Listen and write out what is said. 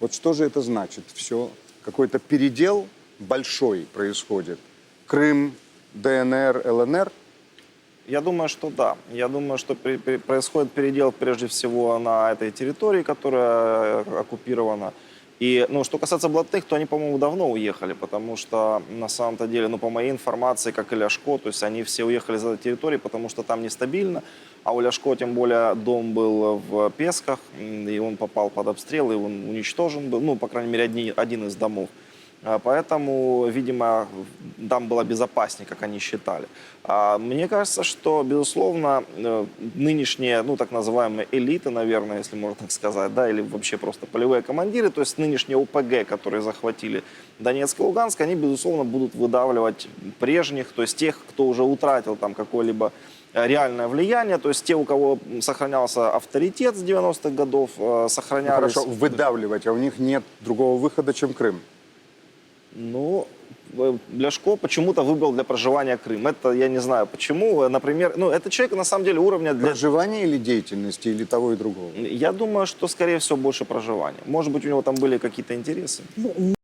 Вот что же это значит? Все, какой-то передел большой происходит. Крым, ДНР, ЛНР. Я думаю, что да. Я думаю, что при- при- происходит передел прежде всего на этой территории, которая э, оккупирована. И, ну, что касается блатных, то они, по-моему, давно уехали, потому что на самом-то деле, ну, по моей информации, как и Ляшко, то есть они все уехали этой территории, потому что там нестабильно, а у Ляшко, тем более, дом был в Песках, и он попал под обстрел, и он уничтожен был, ну, по крайней мере, одни- один из домов. А, Поэтому, видимо, там было безопаснее, как они считали. А Мне кажется, что, безусловно, э, нынешние, ну, так называемые элиты, наверное, если можно так сказать, да, или вообще просто полевые командиры, то есть нынешние ОПГ, которые захватили Донецк и Луганск, они, безусловно, будут выдавливать прежних, то есть тех, кто уже утратил там какое-либо э, реальное влияние, то есть те, у кого сохранялся авторитет с 90-х годов, э, Ну, сохранялись... хорошо, выдавливать, а у них нет другого выхода, чем Крым. Ну, э, Ляшко почему-то выбрал для проживания Крым. Это я не знаю почему. Э, Например, ну, это человек на самом деле уровня для... Проживание или деятельности, или того и другого? Я думаю, что, скорее всего, больше проживания. Может быть, у него там были какие-то интересы. Ну,